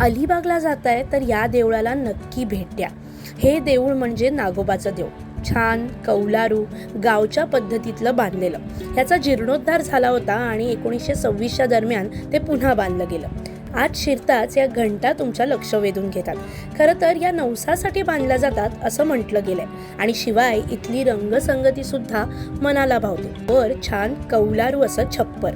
अलिबागला जात आहे तर या देवळाला नक्की भेट द्या. हे देऊळ म्हणजे नागोबाचं देव छान कौलारू गावच्या पद्धतीतलं बांधलेलं. ह्याचा जीर्णोद्धार झाला होता आणि एकोणीसशे सव्वीसच्या दरम्यान ते पुन्हा बांधलं गेलं. आज शिरताच या घंटा तुमच्या लक्ष वेधून घेतात. खरं तर या नवसासाठी बांधल्या जातात असं म्हटलं गेलंय. आणि शिवाय इथली रंगसंगती सुद्धा मनाला भावते. वर छान कौलारू असं छप्पर.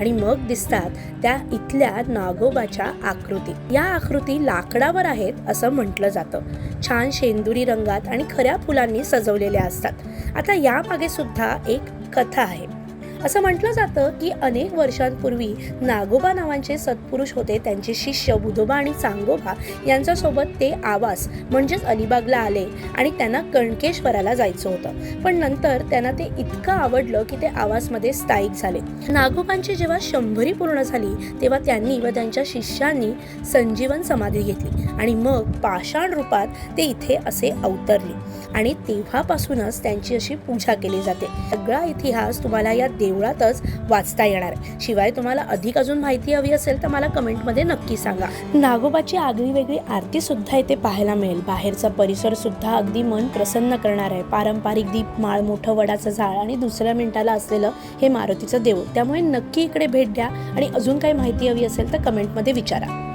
आणि मग दिसतात त्या इथल्या नागोबाच्या आकृती. या आकृती लाकडावर आहेत असं म्हटलं जातं. छान शेंदुरी रंगात आणि खऱ्या फुलांनी सजवलेल्या असतात. आता यामागे सुद्धा एक कथा आहे. असं म्हटलं जातं की अनेक वर्षांपूर्वी नागोबा नावांचे सत्पुरुष होते. त्यांचे शिष्य बुधोबा आणि चांगोबा यांच्यासोबत ते आवास म्हणजेच अलिबागला आले आणि त्यांना कणकेश्वराला जायचं होतं. पण नंतर त्यांना ते इतकं आवडलं की ते आवासमध्ये स्थायिक झाले. नागोबांची जेव्हा शंभरी पूर्ण झाली तेव्हा त्यांनी व त्यांच्या शिष्यांनी संजीवन समाधी घेतली. आणि मग पाषाण रूपात ते इथे असे अवतरले. आणि तेव्हापासूनच त्यांची अशी पूजा केली जाते. सगळा इतिहास तुम्हाला या देवळातच वाचता येणार आहे. शिवाय तुम्हाला अधिक अजून माहिती हवी असेल तर मला कमेंटमध्ये नक्की सांगा. नागोबाची आगळी वेगळी आरती सुद्धा इथे पाहायला मिळेल. बाहेरचा परिसर सुद्धा अगदी मन प्रसन्न करणार आहे. पारंपरिक दीप माळ मोठं वडाचं झाड आणि दुसऱ्या मिनिटाला असलेलं हे मारुतीचं देऊळ. त्यामुळे नक्की इकडे भेट द्या आणि अजून काही माहिती हवी असेल तर कमेंटमध्ये विचारा.